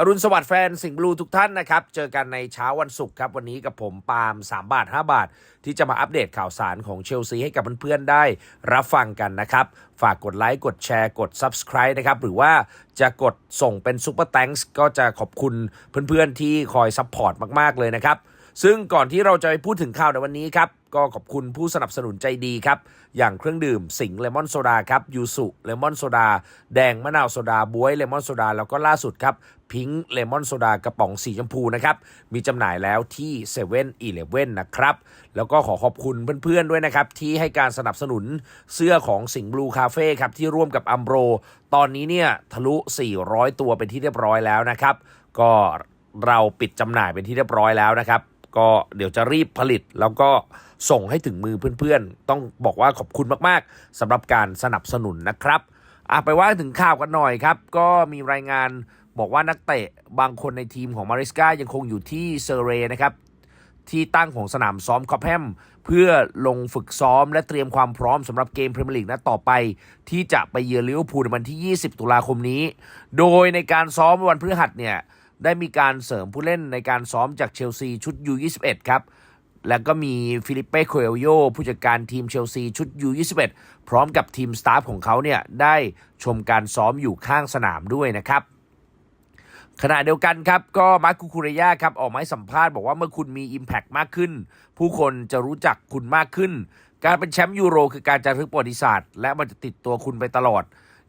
อรุณสวัสดิ์แฟนสิงห์บลูทุกท่านนะครับ เจอกันในเช้าวันศุกร์ครับ วันนี้กับผมปาล์ม3 บาท 5 บาท ที่จะมาอัปเดตข่าวสารของเชลซีให้กับเพื่อนๆได้รับฟังกันนะครับ ฝากกดไลค์กดแชร์กด Subscribe นะครับ หรือว่าจะกดส่งเป็น Super Thanks ก็จะขอบคุณเพื่อนๆที่คอยซัพพอร์ตมากๆเลยนะครับ ซึ่งก่อนที่เราจะไปพูดถึงข่าวในวันนี้ครับ ก็ขอบคุณผู้สนับสนุนใจดีครับ อย่างเครื่องดื่มสิงเลมอนโซดาครับยูสุเลมอนโซดาแดงมะนาวโซดาบวยเลมอนโซดาแล้วก็ล่าสุดครับพิงค์เลมอนโซดากระป๋องสีชมพูนะครับ มีจำหน่ายแล้วที่7 e เ e ่ e อนะครับ แล้วก็ขอขอบคุณเพื่อนๆด้วยนะครับ ที่ให้การสนับสนุนเสื้อของสิงห์บลูคาเฟ่ครับ ที่ร่วมกับอัมโบรตอนนี้เนี่ยทะลุ 400 ตัวเป็นที่เรียบร้อยแล้วนะครับ ก็เราปิดจำหน่ายเป็นที่เรียบร้อยแล้วนะครับ ก็เดี๋ยวจะรีบผลิตแล้วก็ส่งให้ถึงมือเพื่อนๆ ต้องบอกว่าขอบคุณมากๆสำหรับการสนับสนุนนะครับอะไปว่าถึงข่าวกันหน่อยครับ ก็มีรายงานบอกว่านักเตะบางคนในทีมของมาริสกายังคงอยู่ที่เซเรนะครับที่ตั้งของสนามซ้อมคอปแฮมเพื่อลงฝึกซ้อมและเตรียมความพร้อมสำหรับเกมพรีเมียร์ลีกนัดต่อไป ที่จะไปเยือนลิเวอร์พูลในวันที่ 20 ตุลาคมนี้ โดยในการซ้อมวันพฤหัสเนี่ย ได้มีการเสริมผู้เล่นในการซ้อมจากเชลซีชุด U21 ครับ แล้วก็มีฟิลิปเป้โคเอลโยผู้จัดการทีมเชลซีชุด U21 พร้อมกับทีมสตาฟของเขาเนี่ยได้ชมการซ้อมอยู่ข้างสนามด้วยนะครับขณะเดียวกันครับ ก็มาร์คคูคูเรยาครับ ออกมาให้สัมภาษณ์บอกว่าเมื่อคุณมี Impact มากขึ้น ผู้คนจะรู้จักคุณมากขึ้น การเป็นแชมป์ยูโรคือการจารึกประวัติศาสตร์ และมันจะติดตัวคุณไปตลอด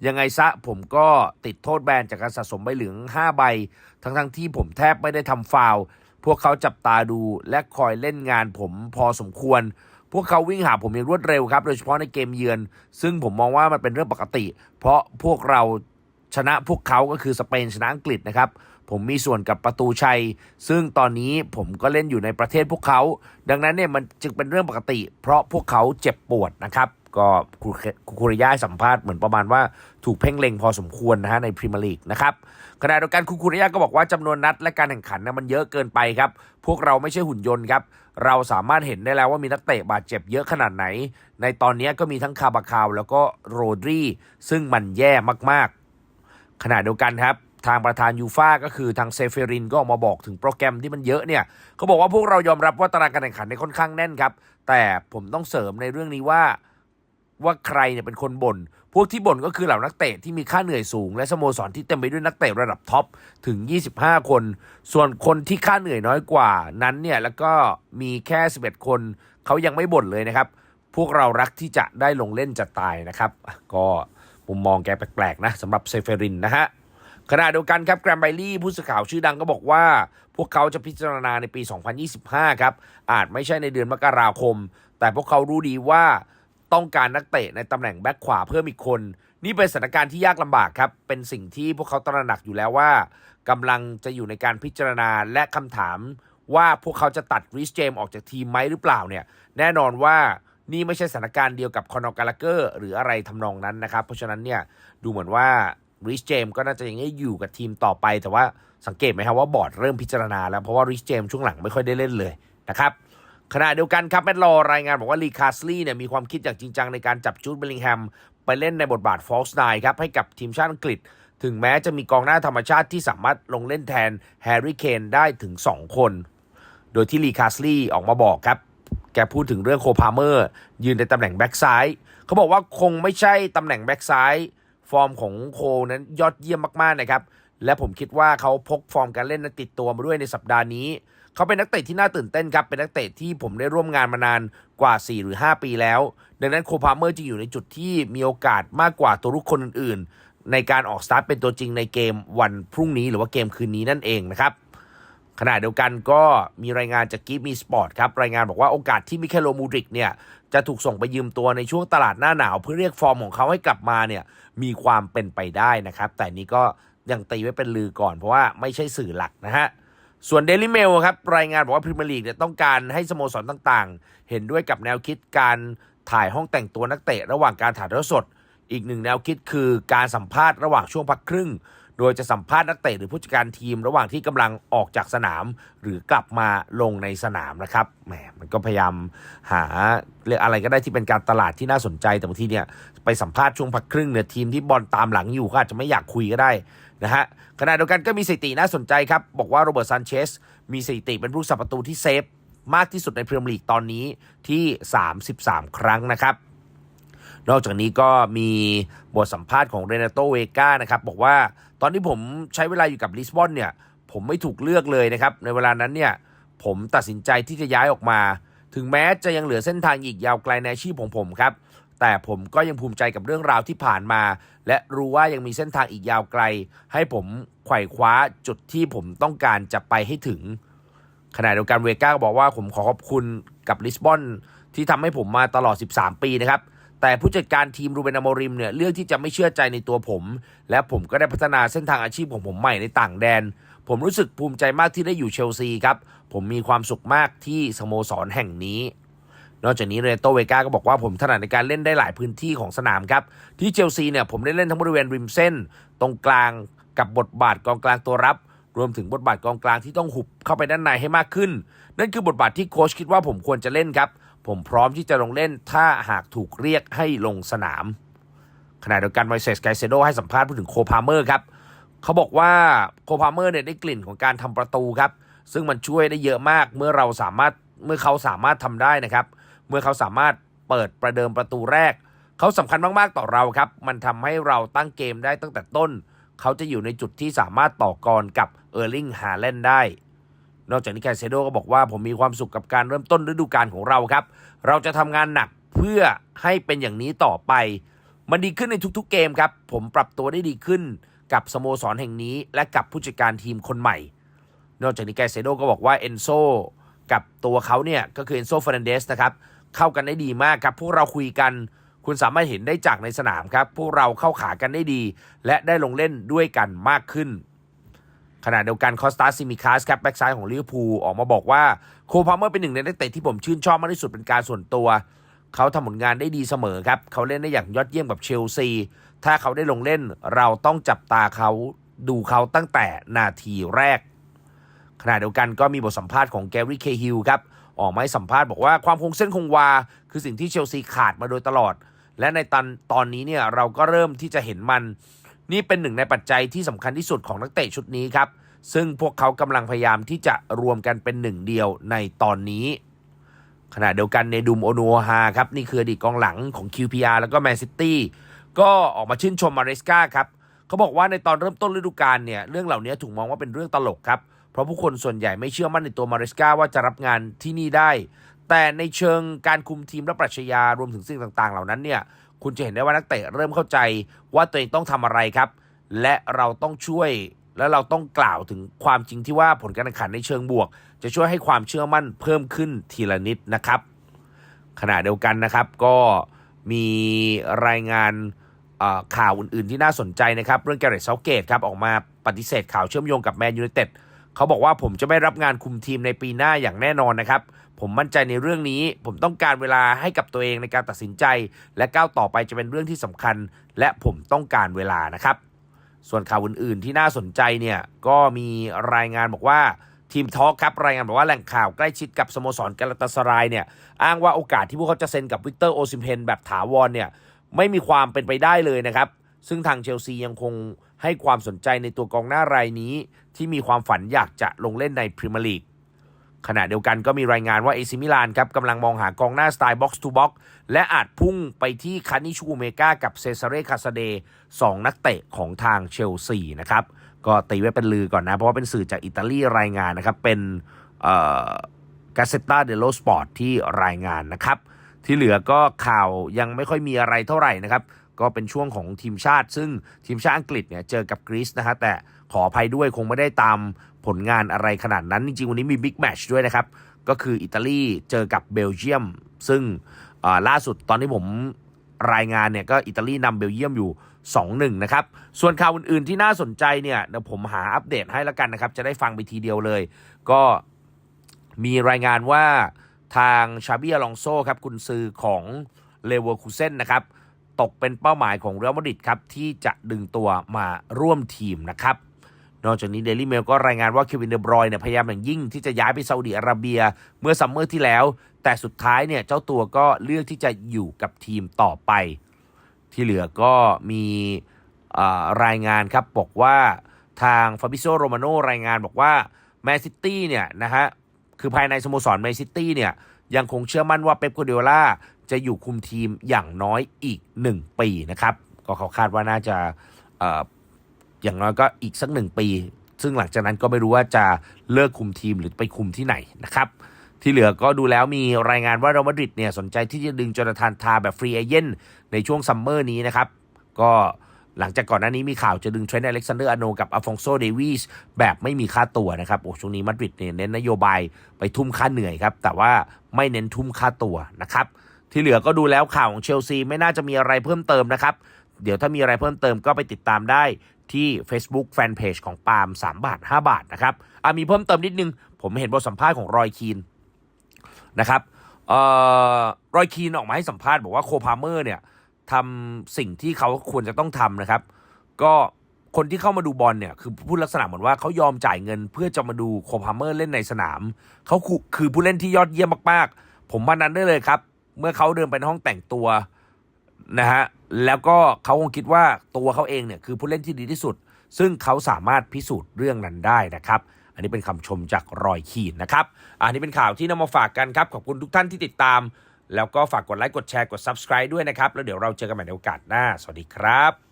ยังไงซะผมก็ติดโทษแบนจากการสะสมใบเหลือง 5 ใบ ทั้งทั้งๆที่ผมแทบไม่ได้ทำฟาวพวกเขาจับตาดูและคอยเล่นงานผมพอสมควร พวกเขาวิ่งหาผมอย่างรวดเร็วครับ โดยเฉพาะในเกมเยือน ซึ่งผมมองว่ามันเป็นเรื่องปกติ เพราะพวกเราชนะพวกเขาก็คือสเปนชนะอังกฤษนะครับ ผมมีส่วนกับประตูชัย ซึ่งตอนนี้ผมก็เล่นอยู่ในประเทศพวกเขา ดังนั้นเนี่ยมันจึงเป็นเรื่องปกติ เพราะพวกเขาเจ็บปวดนะครับ ก็คูคูริยาสัมภาษณ์เหมือนประมาณว่าถูกเพ่งเล็งพอสมควรนะฮะในพรีเมียร์ลีกนะครับขณะเดียวกันคูคูริยาก็บอกว่าจำนวนนัดและการแข่งขันนะมันเยอะเกินไปครับ พวกเราไม่ใช่หุ่นยนต์ครับ เราสามารถเห็นได้แล้วว่ามีนักเตะบาดเจ็บเยอะขนาดไหน ในตอนนี้ก็มีทั้งคาบาคาว แล้วก็โรดรีซึ่งมันแย่มากๆ ขณะเดียวกันครับทางประธานยูฟ่าก็คือทางเซเฟรินก็ออกมาบอกถึงโปรแกรมที่มันเยอะเนี่ยเขาบอกว่าพวกเรายอมรับว่าตารางการแข่งขันในค่อนข้างแน่นครับ แต่ผมต้องเสริมในเรื่องนี้ว่า ว่าใครเนี่ยเป็นคนบน่น พวกที่บ่นก็คือเหล่านักเตะที่มีค่าเหนื่อยสูง และสโมสรที่เต็มไปด้วยนักเตะระดับท็อปถึง 25 คน ส่วนคนที่ค่าเหนื่อยน้อยกว่านั้นเนี่ยแล้วก็มีแค่ 11 คนเขายังไม่บ่นเลยนะครับ พวกเรารักที่จะได้ลงเล่นจะตายนะครับ ก็มุมมองแกแปลกๆนะสำหรับเซเฟรินนะฮะขณะเดียวกันครับแกรมไบลี่ผู้สื่อข่าวชื่อดังก็บอกว่า พวกเขาจะพิจารณาในปี 2025 ครับอาจไม่ใช่ในเดือนมกราคม แต่พวกเขารู้ดีว่า ต้องการนักเตะในตำแหน่งแบ็คขวาเพิ่มอีกคน นี่เป็นสถานการณ์ที่ยากลำบากครับ เป็นสิ่งที่พวกเขาตระหนักอยู่แล้วว่ากำลังจะอยู่ในการพิจารณาและคำถาม ว่าพวกเขาจะตัดริสเจมออกจากทีมไหมหรือเปล่าเนี่ย แน่นอนว่านี่ไม่ใช่สถานการณ์เดียวกับคอนอกาลาเกอร์หรืออะไรทำนองนั้นนะครับ เพราะฉะนั้นเนี่ยดูเหมือนว่าริสเจมก็น่าจะยังได้อยู่กับทีมต่อไป แต่ว่าสังเกตไหมครับว่าบอร์ดเริ่มพิจารณาแล้วเพราะว่าริสเจมช่วงหลังไม่ค่อยได้เล่นเลยนะครับ ขณะเดียวกันครับแมตต์ลอรายงานบอกว่าลีคาสลีย์เนี่ยมีความคิดอย่างจริงจังในการจับจูดเบลลิงแฮมไปเล่นในบทบาทฟอลส์ไนครับให้กับทีมชาติอังกฤษ ถึงแม้จะมีกองหน้าธรรมชาติที่สามารถลงเล่นแทนแฮร์รี่เคนได้ถึง 2 คน โดยที่ลีคาสลีย์ออกมาบอกครับแกพูดถึงเรื่องโคพาเมอร์ ยืนในตำแหน่งแบ็กซ้ายเขาบอกว่าคงไม่ใช่ตำแหน่งแบ็กซ้ายฟอร์มของโคนั้นยอดเยี่ยมมากๆนะครับและผมคิดว่าเขาพกฟอร์มการเล่นนั้นติดตัวมาด้วยในสัปดาห์นี้ เขาเป็นนักเตะที่น่าตื่นเต้นครับ เป็นนักเตะที่ผมได้ร่วมงานมานานกว่า 4 หรือ 5 ปีแล้ว ดังนั้นโคพาเมอร์จะอยู่ในจุดที่มีโอกาสมากกว่าตัวรุกคนอื่น ๆ ในการออกสตาร์ทเป็นตัวจริงในเกมวันพรุ่งนี้หรือว่าเกมคืนนี้นั่นเองนะครับขณะเดียวกันก็มีรายงานจากกิฟมีสปอร์ตครับ รายงานบอกว่าโอกาสที่มิเคโลมูดริกเนี่ย จะถูกส่งไปยืมตัวในช่วงตลาดหน้าหนาว เพื่อเรียกฟอร์มของเขาให้กลับมาเนี่ย มีความเป็นไปได้นะครับ แต่นี้ก็ยังตีไว้เป็นลือก่อนเพราะว่าไม่ใช่สื่อหลักนะฮะ ส่วนเดลิเมลครับรายงานบอกว่าพรีเมียร์ลีกเนี่ยต้องการให้สโมสรต่างๆ เห็นด้วยกับแนวคิดการถ่ายห้องแต่งตัวนักเตะระหว่างการถ่ายทอดสด อีกหนึ่งแนวคิดคือการสัมภาษณ์ระหว่างช่วงพักครึ่ง โดยจะสัมภาษณ์นักเตะหรือผู้จัดการทีมระหว่างที่กำลังออกจากสนาม หรือกลับมาลงในสนามนะครับแหมมันก็พยายามหาเรื่องอะไรก็ได้ที่เป็นการตลาดที่น่าสนใจแต่บางทีเนี่ยไปสัมภาษณ์ช่วงพักครึ่งเนี่ยทีมที่บอลตามหลังอยู่ก็อาจจะไม่อยากคุยก็ได้ นะฮะขณะเดียวกันก็มีสถิติน่าสนใจครับ บอกว่าโรเบิร์ตซานเชสมีสถิติเป็นผู้สับประตูที่เซฟมากที่สุดในพรีเมียร์ลีกตอนนี้ที่ 33 ครั้งนะครับ นอกจากนี้ก็มีบทสัมภาษณ์ของเรนาโตเวก้านะครับ บอกว่าตอนที่ผมใช้เวลาอยู่กับลิสบอนเนี่ย ผมไม่ถูกเลือกเลยนะครับ ในเวลานั้นเนี่ย ผมตัดสินใจที่จะย้ายออกมา ถึงแม้จะยังเหลือเส้นทางอีกยาวไกลในอาชีพของผมครับ แต่ผมก็ยังภูมิใจกับเรื่องราวที่ผ่านมา และรู้ว่ายังมีเส้นทางอีกยาวไกล ให้ผมไขว่คว้าจุดที่ผมต้องการจะไปให้ถึงขณะเดียวกันเวก้าก็บอกว่าผมขอขอบคุณกับลิสบอนที่ทำให้ผมมาตลอด 13 ปีนะครับ แต่ผู้จัดการทีมรูเบนอโมริมเนี่ยเลือกที่จะไม่เชื่อใจในตัวผม และผมก็ได้พัฒนาเส้นทางอาชีพของผมใหม่ในต่างแดน ผมรู้สึกภูมิใจมากที่ได้อยู่เชลซีครับ ผมมีความสุขมากที่สโมสรแห่งนี้ นอกจากนี้เรโตเวกาก็บอกว่าผมถนัดในการเล่นได้หลายพื้นที่ของสนามครับ ที่เชลซีเนี่ยผมได้เล่นทั้งบริเวณริมเส้น ตรงกลางกับบทบาทกองกลางตัวรับ รวมถึงบทบาทกองกลางที่ต้องหุบเข้าไปด้านในให้มากขึ้น นั่นคือบทบาทที่โค้ชคิดว่าผมควรจะเล่นครับ ผมพร้อมที่จะลงเล่นถ้าหากถูกเรียกให้ลงสนาม ขณะเดียวกันไวเซสไกเซโดให้สัมภาษณ์พูดถึงโคพาเมอร์ครับเขาบอกว่าโคพาเมอร์เนี่ยได้กลิ่นของการทำประตูครับซึ่งมันช่วยได้เยอะมากเมื่อเราสามารถเมื่อเขาสามารถทำได้นะครับ เมื่อเขาสามารถเปิดประเดิมประตูแรก เขาสำคัญมากๆต่อเราครับ มันทำให้เราตั้งเกมได้ตั้งแต่ต้น เขาจะอยู่ในจุดที่สามารถต่อกรกับเออร์ลิงฮาแลนด์ได้ นอกจากนี้ไคเซโดก็บอกว่าผมมีความสุขกับการเริ่มต้นฤดูกาลของเราครับ เราจะทำงานหนักเพื่อให้เป็นอย่างนี้ต่อไป มันดีขึ้นในทุกๆเกมครับ ผมปรับตัวได้ดีขึ้นกับสโมสรแห่งนี้ และกับผู้จัดการทีมคนใหม่ นอกจากนี้ไกเซโดก็บอกว่าเอนโซกับตัวเขาเนี่ยก็คือเอนโซเฟรนเดสนะครับ เข้ากันได้ดีมากครับพวกเราคุยกันคุณสามารถเห็นได้จากในสนามครับ พวกเราเข้าขากันได้ดี และได้ลงเล่นด้วยกันมากขึ้น ขณะเดียวกันคอสตาซิมิคาสครับแบ็กซ้ายของลิเวอร์พูลออกมาบอกว่าโคพาเมอร์เป็นหนึ่งในนักเตะที่ผมชื่นชอบมากที่สุดเป็นการส่วนตัว เขาทำผลงานได้ดีเสมอครับ เขาเล่นได้อย่างยอดเยี่ยมกับเชลซี ถ้าเขาได้ลงเล่นเราต้องจับตาเขาดูเขาตั้งแต่นาทีแรก ขณะเดียวกันก็มีบทสัมภาษณ์ของแกรี่เคฮิลครับ ออกมาให้สัมภาษณ์บอกว่าความคงเส้นคงวา คือสิ่งที่เชลซีขาดมาโดยตลอด และในตอนตอนนี้เนี่ยเราก็เริ่มที่จะเห็นมัน นี่เป็นหนึ่งในปัจจัยที่สำคัญที่สุดของนักเตะชุดนี้ครับ ซึ่งพวกเขากำลังพยายามที่จะรวมกันเป็นหนึ่งเดียวในตอนนี้ ขณะเดียวกันในดุมโอโนฮาครับนี่คืออดีตกองหลังของ QPR แล้วก็แมนซิตี้ก็ออกมาชื่นชมมาเรสกาครับเขาบอกว่าในตอนเริ่มต้นฤดูกาลเนี่ยเรื่องเหล่านี้ถูกมองว่าเป็นเรื่องตลกครับเเพราะผู้คนส่วนใหญ่ไม่เชื่อมั่นในตัวมาเรสกาว่าจะรับงานที่นี่ได้ แต่ในเชิงการคุมทีมและปรัชญารวมถึงสิ่งต่างๆ เหล่านั้นเนี่ยคุณจะเห็นได้ว่านักเตะเริ่มเข้าใจว่าตัวเองต้องทำอะไรครับ และเราต้องช่วยและเราต้องกล่าวถึงความจริงที่ว่าผลการแข่งขันในเชิงบวก จะช่วยให้ความเชื่อมั่นเพิ่มขึ้นทีละนิดนะครับ ขณะเดียวกันนะครับก็มีรายงานเอ่อข่าวอื่นๆที่น่าสนใจนะครับ เรื่องแกเรตเซาเกตครับออกมาปฏิเสธข่าวเชื่อมโยงกับแมนยูไนเต็ด เขาบอกว่าผมจะไม่รับงานคุมทีมในปีหน้าอย่างแน่นอนนะครับ ผมมั่นใจในเรื่องนี้ ผมต้องการเวลาให้กับตัวเองในการตัดสินใจ และก้าวต่อไปจะเป็นเรื่องที่สำคัญ และผมต้องการเวลานะครับ ส่วนข่าวอื่นๆที่น่าสนใจเนี่ยก็มีรายงานบอกว่าทีมทอล์คครับรายงานบอกว่าแหล่งข่าวใกล้ชิดกับสโมสรกาลาตาสรายเนี่ยอ้างว่าโอกาสที่พวกเขาจะเซ็นกับวิกเตอร์โอซิมเพนแบบถาวรเนี่ยไม่มีความเป็นไปได้เลยนะครับ ซึ่งทางเชลซียังคงให้ความสนใจในตัวกองหน้ารายนี้ ที่มีความฝันอยากจะลงเล่นในพรีเมียร์ลีกขณะเดียวกันก็มีรายงานว่าเอซิมิลานครับกำลังมองหากองหน้าสไตล์บ็อกซ์ทูบ็อกและอาจพุ่งไปที่คานิชูเมกากับเซซาเรคาสเดสองนักเตะของทางเชลซีนะครับ ก็ตีไว้เป็นลือก่อนนะ เพราะว่าเป็นสื่อจากอิตาลีรายงานนะครับ เป็นกาเซตาเดโลสปอร์ตที่รายงานนะครับ ที่เหลือก็ข่าวยังไม่ค่อยมีอะไรเท่าไหร่นะครับ ก็เป็นช่วงของทีมชาติ ซึ่งทีมชาติอังกฤษเนี่ยเจอกับกรีซนะฮะแต่ขออภัยด้วยคงไม่ได้ตามผลงานอะไรขนาดนั้น จริงๆ วันนี้มีบิ๊กแมตช์ด้วยนะครับ ก็คืออิตาลีเจอกับเบลเยียม ซึ่งล่าสุดตอนที่ผมรายงานเนี่ยก็อิตาลีนำเบลเยียมอยู่ 2-1 นะครับ ส่วนข่าวอื่นๆที่น่าสนใจเนี่ยเดี๋ยวผมหาอัปเดตให้แล้วกันนะครับ จะได้ฟังไปทีเดียวเลย ก็มีรายงานว่าทางชาบิอลองโซครับกุนซือของเลเวอร์คูเซนนะครับ ตกเป็นเป้าหมายของเรอัลมาดริดครับที่จะดึงตัวมาร่วมทีมนะครับนอกจากนี้เดลี่เมลก็รายงานว่าเควินเดบรอยเนี่ยพยายามอย่างยิ่งที่จะย้ายไปซาอุดิอาระเบีย เมื่อซัมเมอร์ที่แล้ว แต่สุดท้ายเนี่ยเจ้าตัวก็เลือกที่จะอยู่กับทีมต่อไป ที่เหลือก็มีรายงานครับบอกว่าทางฟาบิโซโรมาโนรายงานบอกว่าแมนซิตี้เนี่ยนะฮะคือภายในสโมสรแมนซิตี้เนี่ยยังคงเชื่อมั่นว่าเป๊ปกัวเดล่า จะอยู่คุมทีมอย่างน้อยอีก 1 ปีนะครับ ก็เขาคาดว่าน่าจะอย่างน้อยก็อีกสักหนึ่งปี ซึ่งหลังจากนั้นก็ไม่รู้ว่าจะเลิกคุมทีมหรือไปคุมที่ไหนนะครับ ที่เหลือก็ดูแล้วมีรายงานว่าเรอัลมาดริดเนี่ยสนใจที่จะดึงโจนาธานทาแบบฟรีเอเจนต์ในช่วงซัมเมอร์นี้นะครับ ก็หลังจากก่อนหน้านี้มีข่าวจะดึงเทรนต์อเล็กซานเดอร์อโนกับอัลฟองโซเดวิสแบบไม่มีค่าตัวนะครับ โอ้ช่วงนี้มาดริดเนี่ยเน้นนโยบายไปทุ่มค่าเหนื่อยครับ แต่ว่าไม่เน้นทุ่มค่าตัวนะครับ ที่เหลือก็ดูแล้วข่าวของเชลซีไม่น่าจะมีอะไรเพิ่มเติมนะครับ เดี๋ยวถ้ามีอะไรเพิ่มเติมก็ไปติดตามได้ที่ Facebook Fanpage ของปาล์ม3 บาท 5 บาทนะครับอะมีเพิ่มเติมนิดนึง ผมเห็นบทสัมภาษณ์ของรอยคีนนะครับเอ่อรอยคีนออกมาให้สัมภาษณ์บอกว่าโคพาเมอร์เนี่ยทำสิ่งที่เขาควรจะต้องทำนะครับ ก็คนที่เข้ามาดูบอลเนี่ยคือพูดลักษณะเหมือนว่าเขายอมจ่ายเงิน เพื่อจะมาดูโคพาเมอร์เล่นในสนาม เขาคือคือผู้เล่นที่ยอดเยี่ยมมากๆ ผมมานั้นได้เลยครับ เมื่อเขาเดินไปในห้องแต่งตัวนะฮะแล้วก็เขาคงคิดว่าตัวเขาเองเนี่ยคือผู้เล่นที่ดีที่สุด ซึ่งเขาสามารถพิสูจน์เรื่องนั้นได้นะครับ อันนี้เป็นคำชมจากรอยคีนนะครับ อันนี้เป็นข่าวที่นำมาฝากกันครับ ขอบคุณทุกท่านที่ติดตาม แล้วก็ฝากกดไลค์กดแชร์กด subscribe ด้วยนะครับ แล้วเดี๋ยวเราเจอกันใหม่ในโอกาสหน้า สวัสดีครับ